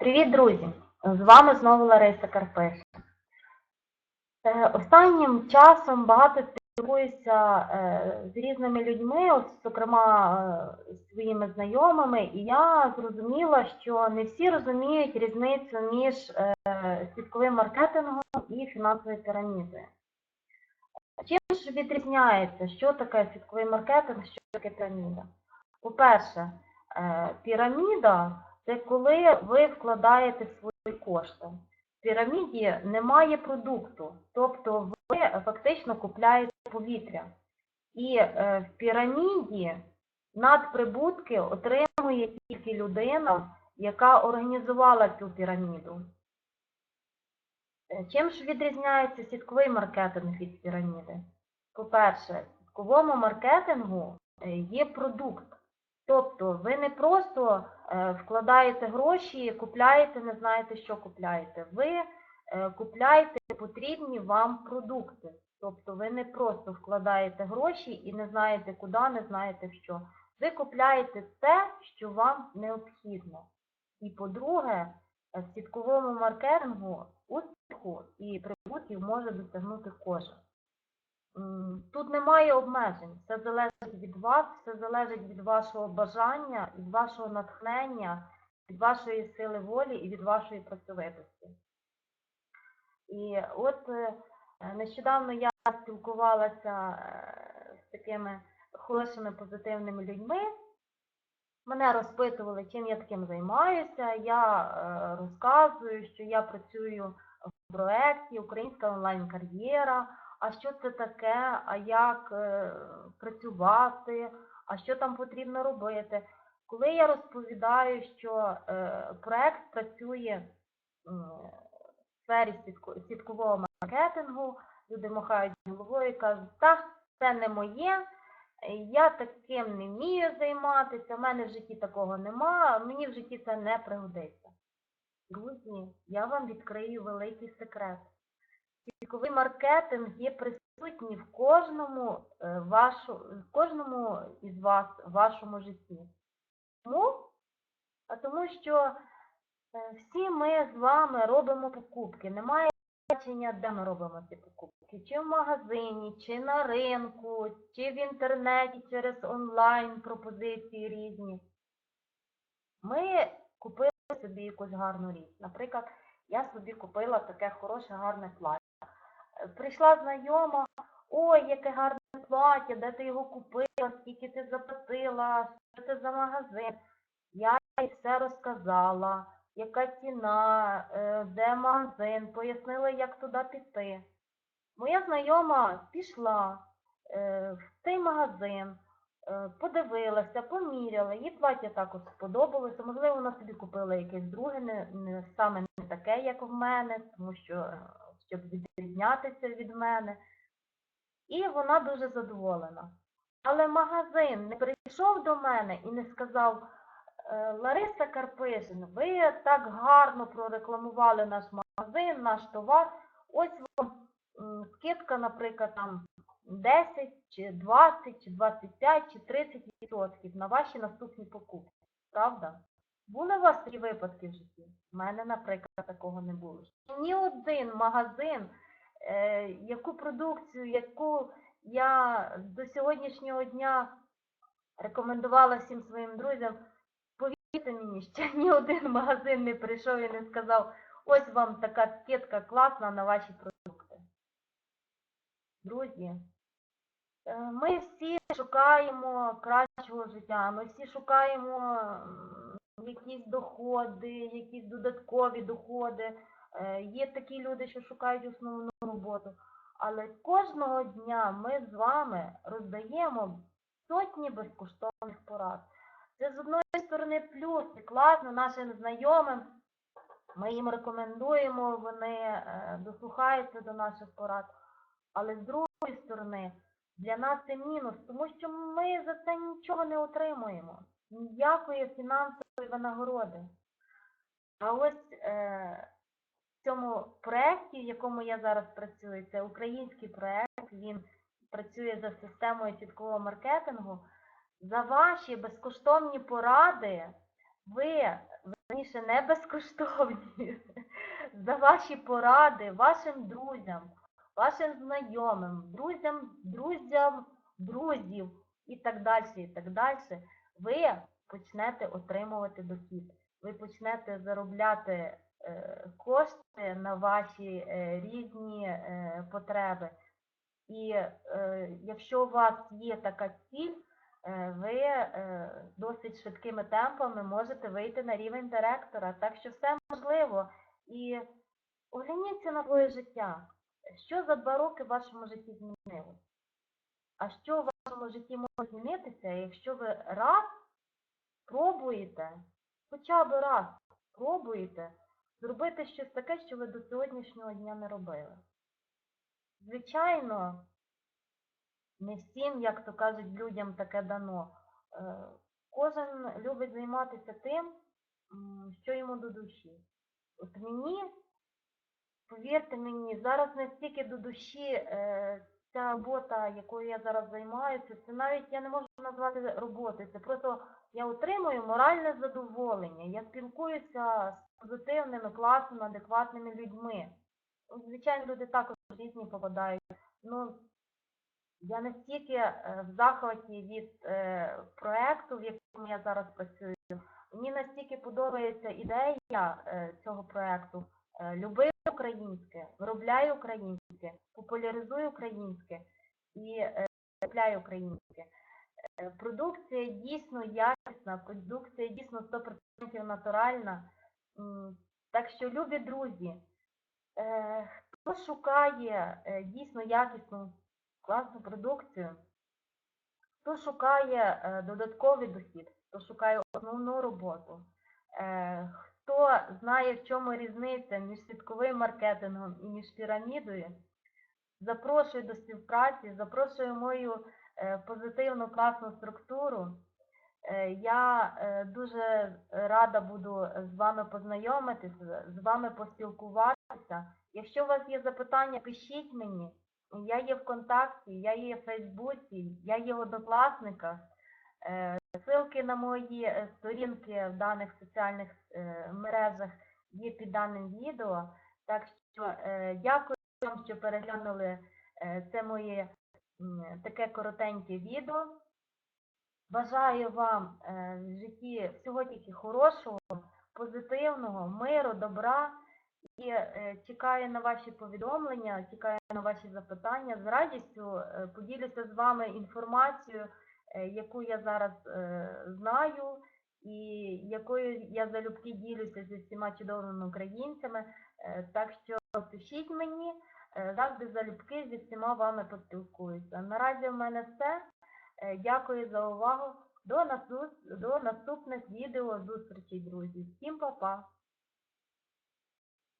Привіт, друзі! З вами знову Лариса Карпиш. Е, Останнім часом багато спілкуюся е, з різними людьми, зокрема е, своїми знайомими, і я зрозуміла, що не всі розуміють різницю між сітковим маркетингом і фінансовою пірамідою. Чим ж відрізняється, що таке сітковий маркетинг, що таке піраміда? По-перше, піраміда це коли ви вкладаєте свої кошти. В піраміді немає продукту, тобто ви фактично купляєте повітря. І е, в піраміді надприбутки отримує тільки людина, яка організувала цю піраміду. Чим ж відрізняється сітковий маркетинг від піраміди? По-перше, в сітковому маркетингу е, є продукт. Тобто ви не просто вкладаєте гроші, купляєте, не знаєте, що купляєте. Ви е, купляєте потрібні вам продукти. Тобто ви не просто вкладаєте гроші і не знаєте куди, не знаєте що. Ви купляєте те, що вам необхідно. І по-друге, в сітковому маркетингу успіху і прибутків може досягнути кожен. Тут немає обмежень, все залежить від вас, все залежить від вашого бажання, від вашого натхнення, від вашої сили волі і від вашої працьовитості. І от е, нещодавно я спілкувалася е, з такими хорошими позитивними людьми. Мене розпитували, чим я таким займаюся. Я е, розказую, що я працюю в проєкті Українська онлайн-кар'єра а що це таке, а як е, працювати, а що там потрібно робити. Коли я розповідаю, що е, проект працює в сфері сіткового маркетингу, люди махають головою і кажуть, так, це не моє, я таким не вмію займатися, в мене в житті такого нема, мені в житті це не пригодиться. Друзі, я вам відкрию великий секрет. Сітковий маркетинг є присутній в кожному, е, вашу, в кожному із вас, в вашому житті. Чому? А тому що е, всі ми з вами робимо покупки. Немає значення, де ми робимо ці покупки. Чи в магазині, чи на ринку, чи в інтернеті через онлайн пропозиції різні. Ми купили собі якусь гарну річ. Наприклад, я собі купила таке хороше, гарне плаття. Прийшла знайома, ой, яке гарне плаття, де ти його купила, скільки ти заплатила, що це за магазин. Я їй все розказала, яка ціна, е, де магазин, пояснила, як туди піти. Моя знайома пішла е, в цей магазин, е, подивилася, поміряла, їй плаття також сподобалося. Можливо, вона собі купила якесь друге, не, не саме не таке, як в мене, тому що щоб відрізнятися від мене. І вона дуже задоволена. Але магазин не прийшов до мене і не сказав, «Е, Лариса Карпишин, ви так гарно прорекламували наш магазин, наш товар. Ось вам скидка, наприклад, там 10, чи 20, чи 25, чи 30 відсотків на ваші наступні покупки. Правда? Були у вас такі випадки в житті? У мене, наприклад, такого не було. Ні один магазин, е, яку продукцію, яку я до сьогоднішнього дня рекомендувала всім своїм друзям, повірте мені, ще ні один магазин не прийшов і не сказав, ось вам така скидка класна на ваші продукти. Друзі, е, ми всі шукаємо кращого життя, ми всі шукаємо якісь доходи, якісь додаткові доходи. Е, Є такі люди, що шукають основну роботу. Але кожного дня ми з вами роздаємо сотні безкоштовних порад. Це з одної сторони плюс, це класно нашим знайомим. Ми їм рекомендуємо, вони е, дослухаються до наших порад. Але з другої сторони, для нас це мінус, тому що за це нічого не отримуємо. Ніякої фінансової винагороди. А ось е, в цьому проєкті, в якому я зараз працюю, це український проєкт, він працює за системою сіткового маркетингу. За ваші безкоштовні поради ви раніше не безкоштовні, за ваші поради вашим друзям, вашим знайомим, друзям, друзям, друзів і так далі, і так далі, ви почнете отримувати дохід. Ви почнете заробляти е, кошти на ваші е, різні е, потреби. І якщо у вас є така ціль, ви досить швидкими темпами можете вийти на рівень директора. Так що все можливо. І огляніться на своє життя. Що за два роки в вашому житті змінилось? А що вашому житті може змінитися, якщо ви раз пробуєте, хоча б раз пробуєте зробити щось таке, що ви до сьогоднішнього дня не робили? Звичайно, не всім, як то кажуть, людям таке дано. Е, Кожен любить займатися тим, що йому до душі. От мені, повірте мені, зараз не стільки до душі е, ця робота, якою я зараз займаюся, це навіть я не можу назвати роботою, це просто я отримую моральне задоволення. Я спілкуюся з позитивними, класними, адекватними людьми. Звичайно, люди також різні попадають. Ну, я настільки е, в захваті від е, проекту, в якому я зараз працюю. Мені настільки подобається ідея е, цього проекту. Е, люби українське, виробляй українське, популяризуй українське і е, купляй українське. Е, продукція дійсно якісна, продукція дійсно 100% натуральна. Так що, любі друзі, е, хто шукає дійсно якісну класну продукцію, хто шукає додатковий дохід, хто шукає основну роботу, хто знає, в чому різниця між сітковим маркетингом і між пірамідою, запрошую до співпраці, запрошую мою е, позитивну класну структуру. Е, Я е, дуже рада буду з вами познайомитися, з вами поспілкуватися. Якщо у вас є запитання, пишіть мені. Я є в контакті, я є в Фейсбуці, я є в однокласниках. Ссылки на мої сторінки в даних соціальних мережах є під даним відео. Так що дякую вам, що переглянули е, це моє таке коротеньке відео. Бажаю вам е, в житті всього тільки хорошого, позитивного, миру, добра. І е, чекаю на ваші повідомлення, чекаю на ваші запитання. З радістю поділюся з вами інформацією, яку я зараз знаю, і якою я залюбки ділюся зі всіма чудовими українцями. Е, так що пишіть мені, е, завжди залюбки зі всіма вами поспілкуюся. Наразі в мене все. Е, Дякую за увагу. До, наступних відео зустрічей, друзі. Всім па-па!